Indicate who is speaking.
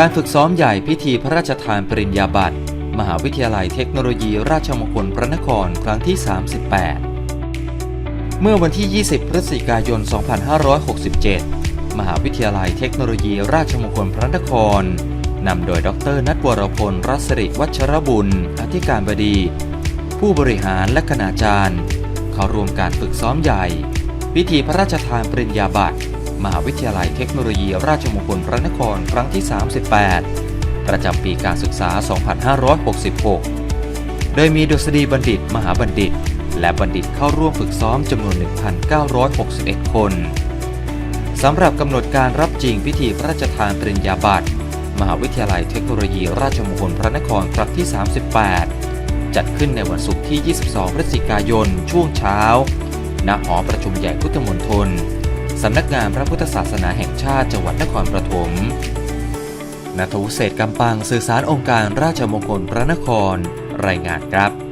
Speaker 1: การฝึกซ้อมใหญ่พิธีพระราชทานปริญญาบัตร มหาวิทยาลัยเทคโนโลยีราชมงคลพระนครครั้งที่ 38 เมื่อวันที่ 20 พฤศจิกายน 2567 มหาวิทยาลัยเทคโนโลยีราชมงคลพระนครนำโดยดรนัทวรพลรัศริวัชรบุญ อธิการบดี ผู้บริหารและคณาจารย์ เข้าร่วมการฝึกซ้อมใหญ่ พิธีพระราชทานปริญญาบัตร มหาวิทยาลัยเทคโนโลยีราชมงคลพระนครครั้งที่ 38 ประจำปีการศึกษา 2566 โดยมีดุษฎีบัณฑิต มหาบัณฑิต และบัณฑิตเข้าร่วมฝึกซ้อมจำนวน 1,961 คน สำหรับกำหนดการรับจริงพิธีพระราชทานปริญญาบัตร มหาวิทยาลัยเทคโนโลยีราชมงคลพระนครครั้งที่ 38 จัดขึ้นในวันศุกร์ที่ 22 พฤศจิกายน ช่วงเช้า ณ หอประชุมใหญ่พุทธมณฑล สำนักงานพระพุทธศาสนาแห่งชาติจังหวัดนครปฐมนัทวุเศษกำปังสื่อสารองค์การราชมงคลพระนคร รายงานครับ